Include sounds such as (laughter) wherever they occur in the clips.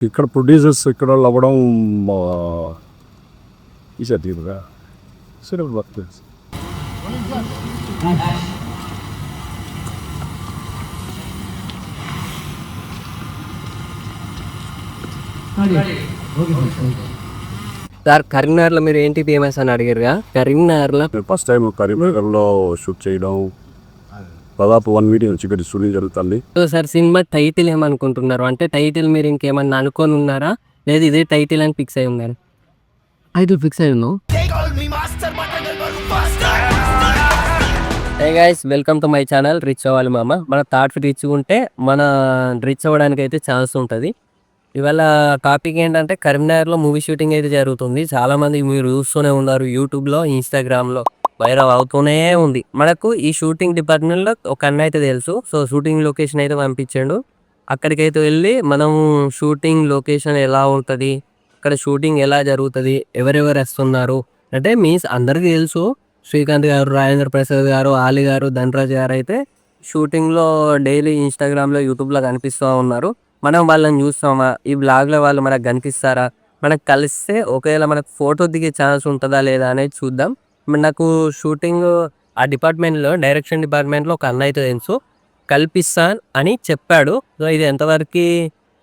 ఇక్కడ ప్రొడ్యూసర్స్ ఇక్కడ వాళ్ళు అవ్వడం ఈసారి తీరుగా సరే వర్క్ సార్ కరీంనగర్లో మీరు ఏంటి ఫేమస్ అని అడిగారుగా? కరీంనగర్లో ఫస్ట్ టైం కరీంనగర్లో షూట్ చేయడం దాదాపు వన్ వీక్ నుంచి ఇక్కడ షూటింగ్ జరుగుతుంది. సో సార్ సినిమా టైటిల్ ఏమనుకుంటున్నారు? అంటే టైటిల్ మీరు ఇంకేమన్నా అనుకొని ఉన్నారా? లేదు ఇదే టైటిల్ అని ఫిక్స్ అయి ఉన్నారు. టైటిల్ ఫిక్స్ అయి ఉన్నావు. Hey guys welcome to my channel rich అవ్వాలి మామ మన థాట్ రిచ్ ఉంటే మన రిచ్ అవ్వడానికి అయితే ఛాన్స్ ఉంటుంది. ఇవాళ టాపిక్ ఏంటంటే కరీంనగర్లో మూవీ షూటింగ్ అయితే జరుగుతుంది. చాలా మంది మీరు చూస్తూనే ఉన్నారు యూట్యూబ్లో ఇన్స్టాగ్రామ్లో వైరల్ అవుతూనే ఉంది. మనకు ఈ షూటింగ్ డిపార్ట్మెంట్లో ఒక అన్న అయితే తెలుసు. సో షూటింగ్ లొకేషన్ అయితే పంపించాడు. అక్కడికైతే వెళ్ళి మనం షూటింగ్ లొకేషన్ ఎలా ఉంటుంది? అక్కడ షూటింగ్ ఎలా జరుగుతుంది? ఎవరెవరు వస్తున్నారు? అంటే మీన్స్ అందరికీ తెలుసు. శ్రీకాంత్ గారు రాజేంద్ర ప్రసాద్ గారు ఆలి గారు ధనరాజ్ గారు అయితే షూటింగ్లో డైలీ ఇన్స్టాగ్రామ్లో యూట్యూబ్లో కనిపిస్తూ ఉన్నారు. మనం వాళ్ళని చూస్తామా? ఈ బ్లాగ్లో వాళ్ళు మనకు కనిపిస్తారా? మనకు కలిస్తే ఒకవేళ మనకు ఫోటో దిగే ఛాన్స్ ఉంటుందా లేదా అనేది చూద్దాం. నాకు షూటింగ్ ఆ డిపార్ట్మెంట్లో డైరెక్షన్ డిపార్ట్మెంట్లో ఒక అన్నయ్యతో తెలుసు. కల్పిస్తాన్ అని చెప్పాడు. సో ఇది ఎంతవరకు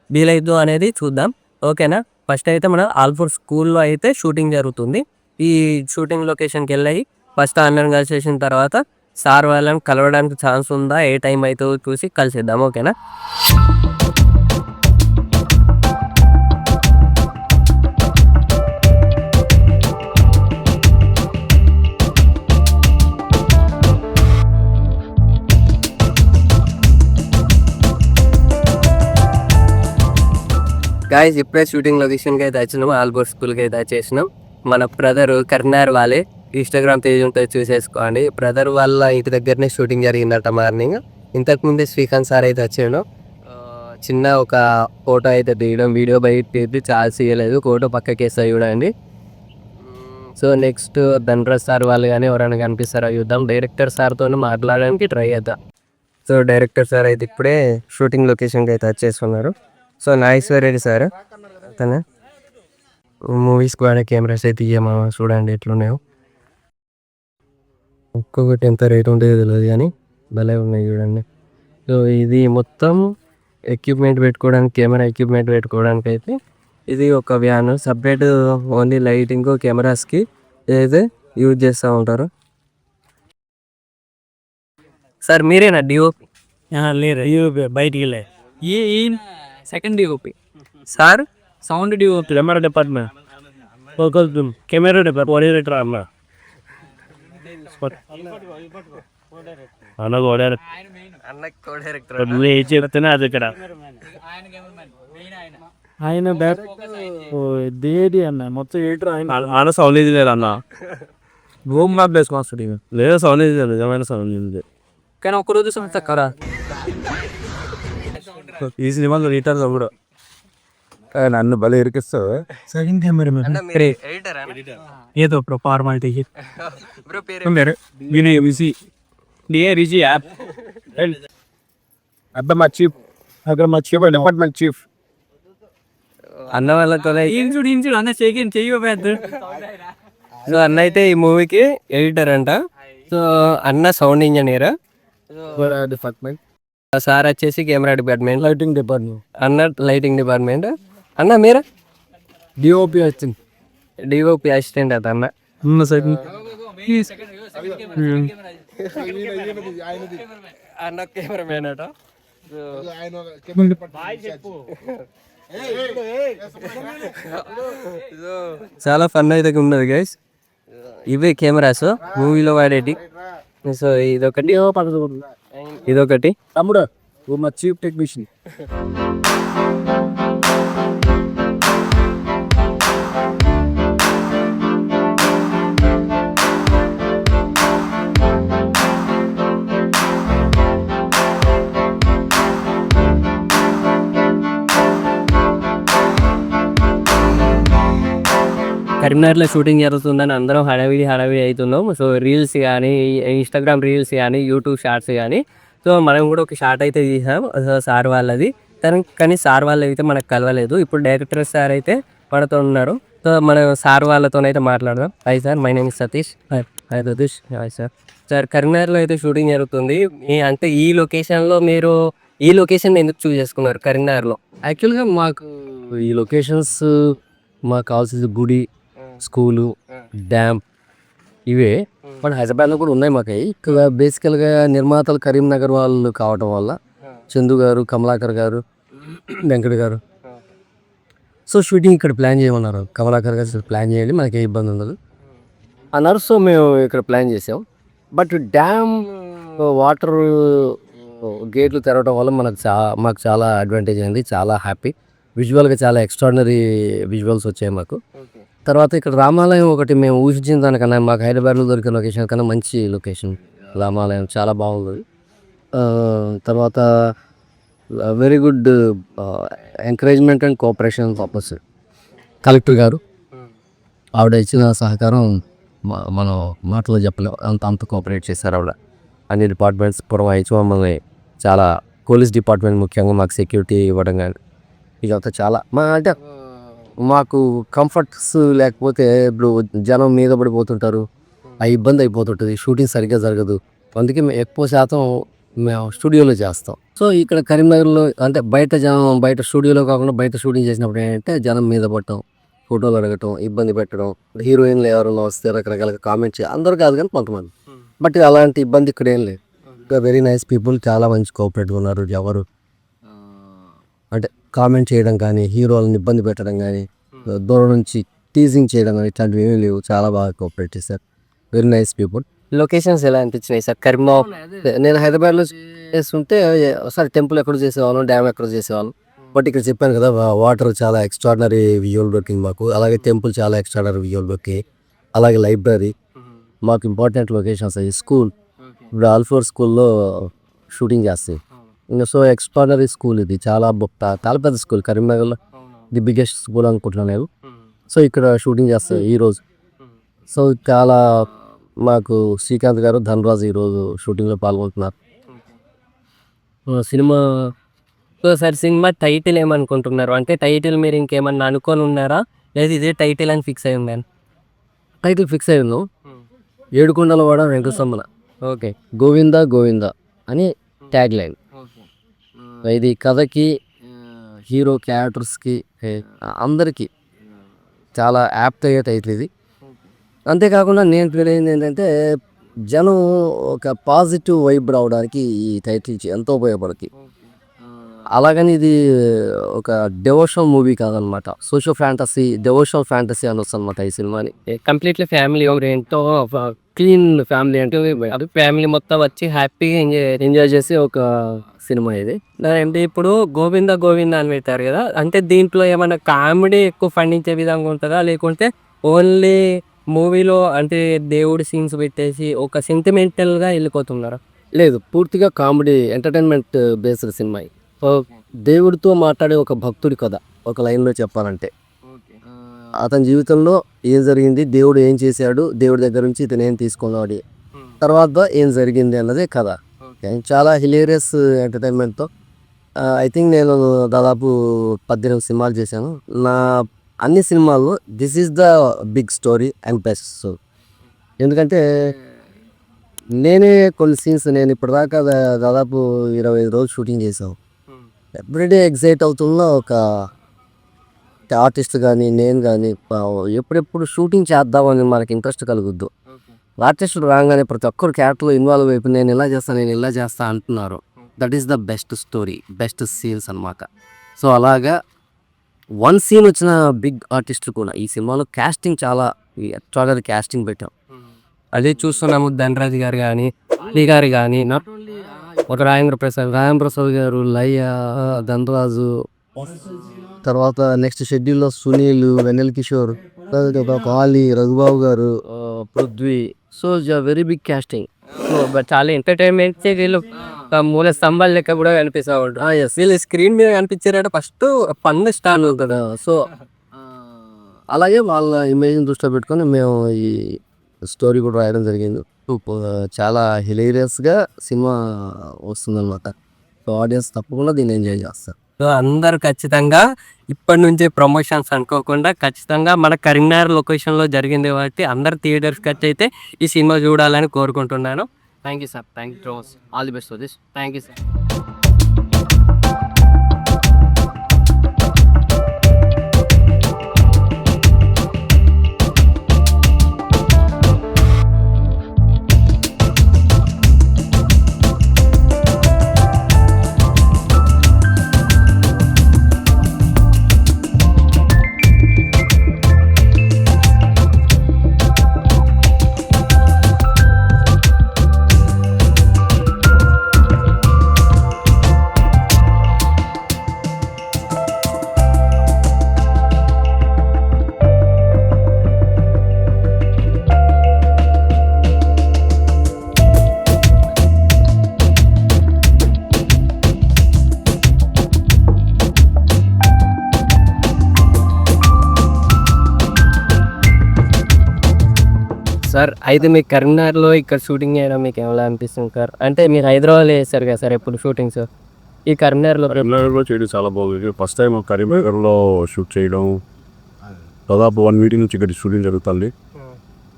వీలైద్దో అనేది చూద్దాం. ఓకేనా? ఫస్ట్ అయితే మన ఆల్ఫోర్ స్కూల్లో అయితే షూటింగ్ జరుగుతుంది. ఈ షూటింగ్ లొకేషన్కి వెళ్ళి ఫస్ట్ అందరం కలిసేసిన తర్వాత సార్ వాళ్ళని కలవడానికి ఛాన్స్ ఉందా? ఏ టైం అవుతుందో చూసి కలిసిద్దాం. ఓకేనా? గాయస్ ఇప్పుడే షూటింగ్ లొకేషన్కి అయితే వచ్చినాము. ఆల్బోర్ స్కూల్కి అయితే వచ్చేసినాం. మన బ్రదర్ కర్నార్ వాళ్ళే. ఇన్స్టాగ్రామ్ పేజ్ ఉంటుంది చూసేసుకోండి. బ్రదర్ వాళ్ళ ఇంటి దగ్గరనే షూటింగ్ జరిగిందట మార్నింగ్ ఇంతకుముందే శ్రీకాంత్ సార్ అయితే వచ్చాడు. చిన్న ఒక ఫోటో అయితే తీయడం వీడియో బయట తీసి చాలా చేయలేదు. ఫోటో పక్కకి చూడండి. సో నెక్స్ట్ ధనరాజ్ సార్ వాళ్ళు కానీ ఎవరైనా కనిపిస్తారో చూద్దాం. డైరెక్టర్ సార్తో మాట్లాడడానికి ట్రై చేద్దాం. సో డైరెక్టర్ సార్ అయితే ఇప్పుడే షూటింగ్ లొకేషన్కి అయితే వచ్చేస్తున్నారు సో నాగేశ్వర రెడ్డి సార్. అతనే మూవీస్ కూడా కెమెరాస్ అయితే ఇయ్యమా చూడండి ఎట్లున్నాయో. ఒక్కొక్కటి ఎంత రేట్ ఉంటుందో తెలియదు కానీ భలే ఉన్నాయి చూడండి. సో ఇది మొత్తం ఎక్విప్మెంట్ పెట్టుకోవడానికి కెమెరా ఎక్విప్మెంట్ పెట్టుకోవడానికి అయితే ఇది ఒక వ్యాన్. సపరేట్ ఓన్లీ లైటింగ్ కెమెరాస్కి ఏదైతే యూజ్ చేస్తూ ఉంటారు. సార్ మీరేనా డిఓపి లేరు. డిఓపి బయటికి లే ఏ? Second DOP (laughs) sir? Sound DOP camera department. ఒక కెమెరా డిపార్ట్మెంట్. ఓడిరేటర్ అన్న. అన్న ఓడారు అన్న కో డైరెక్టర్ ఏ చెప్తేనే అది ఇక్కడ. ఆయన బ్యాక్ దేది అన్న. మొత్తం ఏటర్ ఆయన. ఆయన సౌండ్ ఇది లేదు అన్న రూమ్ మ్యాప్ ఇక లేదు సౌండ్ ఇది లేదు నిజమైన సౌండ్ ఇది కానీ ఒక్కరోజు సంస్థ కరా ఈ సినిమాలో రిటర్న్ కూడా నన్ను భలే ఇరికిస్తావు. సెకండ్ కెమెరా ఏదో ఫార్మాలిటీ బ్రో పేరు వినయ్ విసి డిఏ రిజి యాప్. మా చీఫ్ అక్కడ మా చీఫ్ డిపార్ట్మెంట్ చీఫ్. అన్న వాళ్ళతో ఇన్సుడు ఇన్సుడు అన్న చెయ్యి పెద్ద. సో అన్న అయితే ఈ మూవీకి ఎడిటర్ అంట. సో అన్న సౌండ్ ఇంజనీర్. డిపార్ట్మెంట్? సార్ వచ్చేసి కెమెరా డిపార్ట్మెంట్. లైటింగ్ డిపార్ట్మెంట్ అన్న లైటింగ్ డిపార్ట్మెంట్ అన్న మీరు? డిఓపి వచ్చింది డిఓపి అసిస్టెంట్ అత అన్న. అన్న కెమెరామెన్ అట. చాలా ఫన్ అయితే ఉన్నది గైస్ ఇవే కెమెరాస్ మూవీలో వాడేటి. సో ఇదొకటి. ఇదొకటి. తమ్ముడు మా చీఫ్ టెక్నీషియన్. కరీంనగర్లో షూటింగ్ జరుగుతుందని అందరం హడావిడి హడావిడి అవుతున్నాం. సో రీల్స్ కానీ ఇన్స్టాగ్రామ్ రీల్స్ కానీ యూట్యూబ్ షార్ట్స్ కానీ సో మనం కూడా ఒక షార్ట్ అయితే తీసాం. సార్ వాళ్ళది. కానీ కానీ సార్ వాళ్ళు అయితే మనకు కలవలేదు. ఇప్పుడు డైరెక్టర్ సార్ అయితే మనతో ఉన్నారు. సో మనం సార్ వాళ్ళతో అయితే మాట్లాడదాం. Hi sir my name is Satish hi hi Satish hi sir sir కరీంనగర్లో అయితే షూటింగ్ జరుగుతుంది. అంటే ఈ లొకేషన్లో మీరు ఈ లొకేషన్ ఎందుకు చూస్ చేసుకున్నారు కరీంనగర్లో? యాక్చువల్గా మాకు ఈ లొకేషన్స్ మాకు కావాల్సింది గుడి స్కూలు డ్యామ్ ఇవే. బట్ హైదరాబాద్లో కూడా ఉన్నాయి మాకు ఇక్కడ బేసికల్గా నిర్మాతలు కరీంనగర్ వాళ్ళు కావటం వల్ల చందు గారు కమలాకర్ గారు (coughs) వెంకట్ గారు. సో షూటింగ్ ఇక్కడ ప్లాన్ చేయమన్నారు. కమలాకర్ గారు ప్లాన్ చేయండి మనకి ఏ ఇబ్బంది ఉండదు. అన్నారు సో మేము ఇక్కడ ప్లాన్ చేసాం. బట్ డ్యామ్ వాటర్ గేట్లు తెరవడం వల్ల మనకు చా మాకు చాలా అడ్వాంటేజ్ అయింది. చాలా హ్యాపీ. విజువల్గా చాలా ఎక్స్ట్రాడినరీ విజువల్స్ వచ్చాయి మాకు. తర్వాత ఇక్కడ రామాలయం ఒకటి మేము ఊహించిన దానికన్నా మాకు హైదరాబాద్లో దొరికిన లొకేషన్ కన్నా మంచి లొకేషన్ రామాలయం చాలా బాగుంది. తర్వాత very good encouragement and cooperation purpose collector గారు ఆవిడ ఇచ్చిన సహకారం మనం మాటలో చెప్పలేం. అంత అంత కోఆపరేట్ చేశారు ఆవిడ. అన్ని డిపార్ట్మెంట్స్ పురమాయించి మమ్మల్ని చాలా పోలీస్ డిపార్ట్మెంట్ ముఖ్యంగా మాకు సెక్యూరిటీ ఇవ్వడం కానీ ఇదంతా చాలా మా అంటే మాకు కంఫర్ట్స్ లేకపోతే ఇప్పుడు జనం మీద పడిపోతుంటారు. ఆ ఇబ్బంది అయిపోతుంటుంది. షూటింగ్ సరిగ్గా జరగదు. అందుకే మేము ఎక్కువ శాతం మేము స్టూడియోలో చేస్తాం. సో ఇక్కడ కరీంనగర్లో అంటే బయట జనం బయట స్టూడియోలో కాకుండా బయట షూటింగ్ చేసినప్పుడు ఏంటంటే జనం మీద పడటం ఫోటోలు అడగటం ఇబ్బంది పెట్టడం హీరోయిన్లు ఎవరైనా వస్తే రకరకాలుగా కామెంట్ చేయాలి అందరూ కాదు కానీ కొంతమంది. బట్ అలాంటి ఇబ్బంది ఇక్కడ ఏం లేదు. వెరీ నైస్ పీపుల్ చాలా మంచి కోఆపరేటివ్ ఉన్నారు. ఎవరు కామెంట్ చేయడం కానీ హీరోలను ఇబ్బంది పెట్టడం కానీ దూరం నుంచి టీజింగ్ చేయడం కానీ ఇట్లాంటివి ఏమీ లేవు. చాలా బాగా కోఆపరేట్ చేశారు. వెరీ నైస్ పీపుల్ లొకేషన్స్ ఎలా అనిపించినాయి సార్? కరీంనో నేను హైదరాబాద్లో చేస్తుంటే ఒకసారి టెంపుల్ ఎక్కడ చేసేవాళ్ళం డ్యామ్ ఎక్కడ చేసేవాళ్ళం. బట్ ఇక్కడ చెప్పాను కదా వాటర్ చాలా ఎక్స్ట్రాడినరీ విజువల్ దొరికింది మాకు. అలాగే టెంపుల్ చాలా ఎక్స్ట్రాడినరీ విజువల్ దొరికాయి అలాగే లైబ్రరీ మాకు ఇంపార్టెంట్ లొకేషన్స్ అయ్యి స్కూల్ ఇప్పుడు ఆల్ఫోర్ స్కూల్లో షూటింగ్ చేస్తాయి. సో ఎక్స్ట్రాడినరీ స్కూల్ ఇది చాలా చాలా పెద్ద స్కూల్ కరీంనగర్లో. ది బిగ్గెస్ట్ స్కూల్ అనుకుంటున్నాను నేను. సో ఇక్కడ షూటింగ్ చేస్తాయి ఈరోజు సో చాలా మాకు శ్రీకాంత్ గారు ధనరాజు ఈరోజు షూటింగ్లో పాల్గొంటున్నారు. Cinema so sir cinema title ఏమనుకుంటున్నారు? అంటే టైటిల్ మీరు ఇంకేమన్నా అనుకొని ఉన్నారా? లేదా ఇదే టైటిల్ అని ఫిక్స్ అయి ఉందని టైటిల్ ఫిక్స్ అయి ఉన్నాం ఏడుకొండల వాడ వెంకటస్వామన ఓకే. గోవింద గోవింద అని ట్యాగ్ లైన్ ఇది కథకి హీరో క్యారెక్టర్స్కి అందరికీ చాలా యాప్ట్ అయ్యే టైటిల్ ఇది. అంతేకాకుండా నేను ఫీల్ అయింది ఏంటంటే జనం ఒక పాజిటివ్ వైబ్ రావడానికి ఈ టైటిల్ ఎంతో ఉపయోగపడుతుంది. అలాగని ఇది ఒక డెవోషనల్ మూవీ కాదనమాట. సోషల్ ఫ్యాంటసీ డెవోషనల్ ఫ్యాంటసీ అని వస్తుంది అనమాట ఈ సినిమాని కంప్లీట్లీ ఫ్యామిలీ ఓరియంట్తో క్లీన్ ఫ్యామిలీ అంటే అది ఫ్యామిలీ మొత్తం వచ్చి హ్యాపీగా ఎంజాయ్ ఎంజాయ్ చేసి ఒక సినిమా ఇది. అంటే ఇప్పుడు గోవింద గోవింద అని పెట్టారు కదా అంటే దీంట్లో ఏమైనా కామెడీ ఎక్కువ పండించే విధంగా ఉంటుందా? లేకుంటే ఓన్లీ మూవీలో అంటే దేవుడి సీన్స్ పెట్టేసి ఒక సెంటిమెంటల్గా వెళ్ళిపోతున్నారా? లేదు పూర్తిగా కామెడీ ఎంటర్టైన్మెంట్ బేస్డ్ సినిమా. దేవుడితో మాట్లాడే ఒక భక్తుడి కథ ఒక లైన్లో చెప్పాలంటే. అతని జీవితంలో ఏం జరిగింది దేవుడు ఏం చేశాడు దేవుడి దగ్గర నుంచి ఇతను ఏం తీసుకున్నాడు తర్వాత ఏం జరిగింది అన్నదే కథ. చాలా హిలేరియస్ ఎంటర్టైన్మెంట్తో. ఐ థింక్ నేను దాదాపు పద్దెనిమిది సినిమాలు చేశాను. నా అన్ని సినిమాల్లో this is the big story and best story ఎందుకంటే నేనే కొన్ని సీన్స్ నేను ఇప్పటిదాకా దాదాపు ఇరవై ఐదు రోజులు షూటింగ్ చేసాం ఎవ్రీడే ఎగ్జైట్ అవుతున్న ఒక ఆర్టిస్ట్ కానీ నేను కానీ ఎప్పుడెప్పుడు షూటింగ్ చేద్దామని మనకి ఇంట్రెస్ట్ కలుగుద్దు. ఆర్టిస్ట్ రాగానే ప్రతి ఒక్కరు క్యారెక్టర్లో ఇన్వాల్వ్ అయిపోయి నేను ఇలా చేస్తాను నేను ఇలా చేస్తా అంటున్నారు. That is the best story best scenes అన్నమాట. సో అలాగా వన్ సీన్ వచ్చిన బిగ్ ఆర్టిస్ట్ కూడా ఈ సినిమాలో కాస్టింగ్ చాలా ఎక్స్ట్రాడనరీ కాస్టింగ్ పెట్టాం. అదే చూస్తున్నాము ధనరాజ్ గారు కానీ అలీ గారు కానీ ఒక రాజేంద్ర ప్రసాద్ రాయం ప్రసాద్ గారు లయ్య ధనరాజు. తర్వాత నెక్స్ట్ షెడ్యూల్లో సునీల్ వెన్నెల కిషోర్ కాళీ రఘుబాబు గారు. Prithvi. So very big casting but చాలా ఎంటర్టైన్మెంట్ వీళ్ళు మూల స్తంభాలు లెక్క కూడా కనిపిస్తూ ఉంటారు. వీళ్ళు స్క్రీన్ మీద కనిపించారంటే ఫస్ట్ పన్ను స్టార్ ఉంటుంది. సో అలాగే వాళ్ళ ఇమేజ్ని దృష్టిలో పెట్టుకొని మేము ఈ స్టోరీ కూడా రాయడం జరిగింది. చాలా హిలేరియస్గా సినిమా వస్తుందన్నమాట. సో ఆడియన్స్ తప్పకుండా దీన్ని ఎంజాయ్ చేస్తారు. సో అందరు ఖచ్చితంగా ఇప్పటి నుంచి ప్రమోషన్స్ అనుకోకుండా ఖచ్చితంగా మన కరీంనగర్ లొకేషన్లో జరిగింది కాబట్టి అందరు థియేటర్స్కి వచ్చి అయితే ఈ సినిమా చూడాలని కోరుకుంటున్నాను. Thank you sir thank you so much all the best for this thank you sir sir అయితే మీకు కరీంనగర్లో ఇక్కడ షూటింగ్ చేయడం మీకు ఎలా అనిపిస్తుంది సార్? అంటే మీరు హైదరాబాద్లో చేస్తారు కదా సార్ ఎప్పుడు షూటింగ్ సార్ ఈ కరీంనగర్లో కరీంనగర్లో చేయడం చాలా బాగుంది. ఫస్ట్ టైం కరీంనగర్లో షూట్ చేయడం. దాదాపు వన్ వీక్ నుంచి ఇక్కడ షూటింగ్ జరుగుతుంది.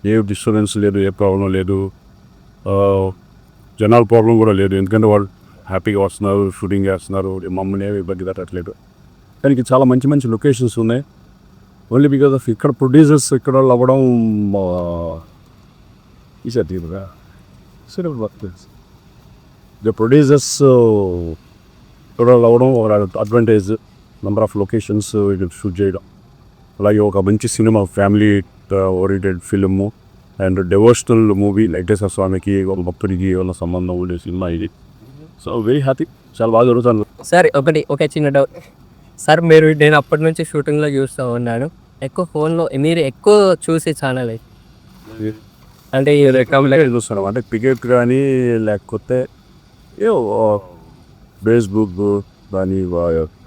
ఏ డిస్టర్బెన్స్ లేదు ఏ ప్రాబ్లం లేదు. జనాల ప్రాబ్లం కూడా లేదు. ఎందుకంటే వాళ్ళు హ్యాపీగా వస్తున్నారు షూటింగ్ చేస్తున్నారు. మమ్మల్ని ఏమి ఇబ్బంది పెట్టట్లేదు. దానికి చాలా మంచి మంచి లొకేషన్స్ ఉన్నాయి. ఓన్లీ బికాస్ ఆఫ్ ఇక్కడ ప్రొడ్యూసర్స్ ఇక్కడ వాళ్ళు అవ్వడం ఈసారి తీరుగా సరే ద ప్రొడ్యూసర్స్ ఇక్కడ అవ్వడం ఒక advantage number of locations shoot చేయడం. అలాగే ఒక మంచి cinema family oriented film and devotional movie Venkateswara స్వామికి ఒక భక్తుడికి ఉన్న సంబంధం ఉండే సినిమా ఇది. సో వెరీ హ్యాపీ చాలా బాగా జరుగుతుంది. సార్ ఒకటి ఒక చిన్న డౌట్ సార్ మీరు నేను అప్పటి నుంచి షూటింగ్లో చూస్తూ ఉన్నాను. ఎక్కువ ఫోన్లో మీరు ఎక్కువ చూసే ఛానల్ అంటే ఈ రికమ్ చూస్తున్నాం అంటే క్రికెట్ కానీ లేకపోతే ఏ ఫేస్బుక్ కానీ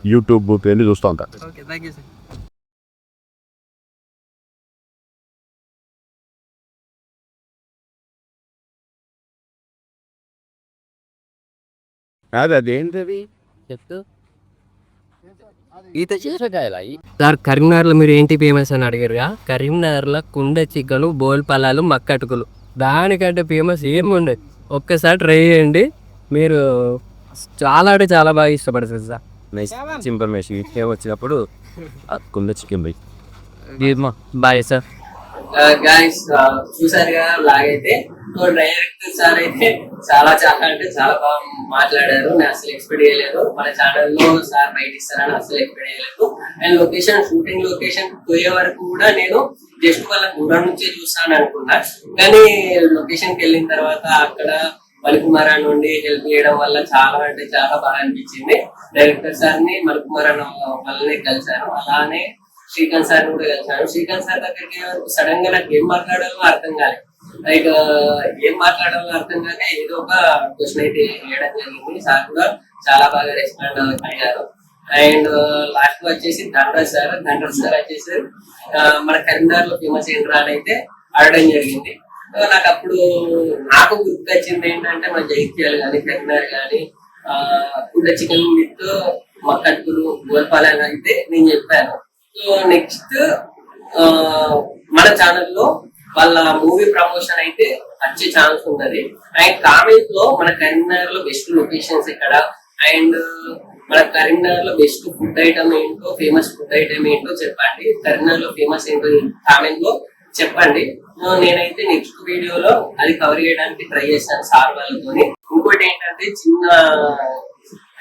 యూట్యూబ్ అన్నీ చూస్తూ ఉంటాను ఓకే థ్యాంక్ యూ సార్. అది అదేంటది? చెప్తూ ఈత చేసకాయలా సార్ కరీంనగర్లో మీరు ఏంటి ఫేమస్ అని అడిగారుగా? కరీంనగర్లో కుండ చికెను బోల్ పలాలు మక్కటుకులు. దానికంటే ఫేమస్ ఏముండదు. ఒక్కసారి ట్రై చేయండి. మీరు చాలా అంటే చాలా బాగా ఇష్టపడుతుంది సార్. నైస్ ఇన్ఫర్మేషన్ ఏం వచ్చినప్పుడు కుంద chicken bye boy sir. Guys చూసారు కదా లాగైతే డైరెక్టర్ సార్ అయితే చాలా చాలా అంటే చాలా బాగా మాట్లాడారు. నేను అసలు ఎక్స్పెక్ట్ చేయలేదు. మన ఛానల్లో సార్ బయట ఇస్తారని అసలు ఎక్స్పెక్ట్ చేయలేదు. అండ్ లొకేషన్ షూటింగ్ లొకేషన్ పోయే వరకు కూడా నేను జస్ట్ వాళ్ళ దూరం నుంచే చూస్తాను అనుకున్నా. కానీ లొకేషన్కి వెళ్ళిన తర్వాత అక్కడ మణికుమార్ నుండి హెల్ప్ చేయడం వల్ల చాలా అంటే చాలా బాగా అనిపించింది. డైరెక్టర్ సార్ని మణికుమార్ వల్లనే కలిశాను. అలానే శ్రీకాంత్ సార్ కూడా కలిశాను. శ్రీకాంత్ సార్ దగ్గరికి సడన్గా నాకు ఏం మాట్లాడాలో అర్థం కాలేదు. లైక్ ఏం మాట్లాడాలో అర్థం కాక ఏదో ఒక క్వశ్చన్ అయితే వేయడం జరిగింది. సార్ కూడా చాలా బాగా రెస్పాండ్ అయ్యారు. అండ్ లాస్ట్ వచ్చేసి ధనరాజ్ సార్ ధనరాజ్ సార్ వచ్చేసి మన కరీంనగర్లో ఫేమస్ ఏంట్రా అని అయితే ఆడడం జరిగింది. సో నాకు అప్పుడు నాకు గుర్తొచ్చింది ఏంటంటే మన జైత్యాలు కానీ కరీంనగర్ కానీ కుండ చికెన్ విత్ మక్కట్టుకులు గోల్పాలని అయితే నేను చెప్పాను. సో నెక్స్ట్ మన ఛానల్లో వాళ్ళ మూవీ ప్రమోషన్ అయితే వచ్చే ఛాన్స్ ఉన్నది అండ్ కామెంట్లో మన కరీంనగర్లో బెస్ట్ లొకేషన్స్ ఇక్కడ అండ్ మన కరీంనగర్లో బెస్ట్ ఫుడ్ ఐటమ్ ఏంటో ఫేమస్ ఫుడ్ ఐటమ్ ఏంటో చెప్పండి. కరీంనగర్లో ఫేమస్ ఏంటో కామెంట్లో చెప్పండి. నేనైతే నెక్స్ట్ వీడియోలో అది కవర్ చేయడానికి ట్రై చేశాను సార్ వాళ్ళతో ఇంకోటి ఏంటంటే చిన్న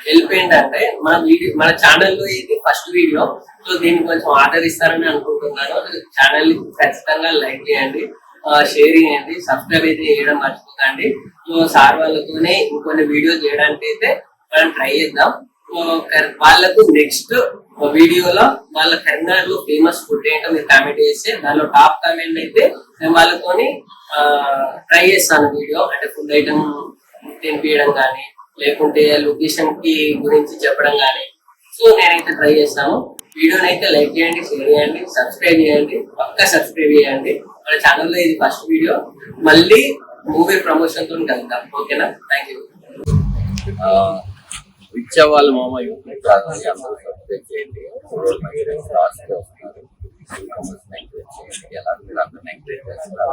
హెల్ప్ ఏంటంటే మన వీడియో మన ఛానల్లో ఇది ఫస్ట్ వీడియో సో దీన్ని కొంచెం ఆర్డర్ ఇస్తారని అనుకుంటున్నాను. ఛానల్ ఖచ్చితంగా లైక్ చేయండి షేర్ చేయండి సబ్స్క్రైబ్ అయితే చేయడం మర్చిపోకండి. సో సార్ వాళ్ళతోనే ఇంకొన్ని వీడియోస్ చేయడానికి అయితే మనం ట్రై చేద్దాం. వాళ్ళకు నెక్స్ట్ వీడియోలో వాళ్ళ కరీంనగర్లో ఫేమస్ ఫుడ్ ఏంటో మీరు కామెంట్ చేస్తే దానిలో టాప్ కామెంట్ అయితే నేను వాళ్ళతోని ట్రై చేస్తాను వీడియో అంటే ఫుడ్ ఐటమ్ తినిపించడం కానీ లేకుంటే లొకేషన్కి గురించి చెప్పడం కానీ. సో నేనైతే ట్రై చేస్తాను. వీడియోని అయితే లైక్ చేయండి షేర్ చేయండి సబ్స్క్రైబ్ చేయండి పక్కా సబ్స్క్రైబ్ చేయండి. మన ఛానల్లో ఇది ఫస్ట్ వీడియో మళ్ళీ మూవీ ప్రమోషన్తో కలుద్దాం. ఓకేనా? థ్యాంక్ యూ ఇచ్చేవాళ్ళు మామ యూట్యూబ్ ఛానల్ అందరూ సబ్స్క్రైబ్ చేయండి. లాస్ట్ వస్తున్నారు. ఎలా మీరు అందరిని ఎంకరేజ్ చేస్తున్నారు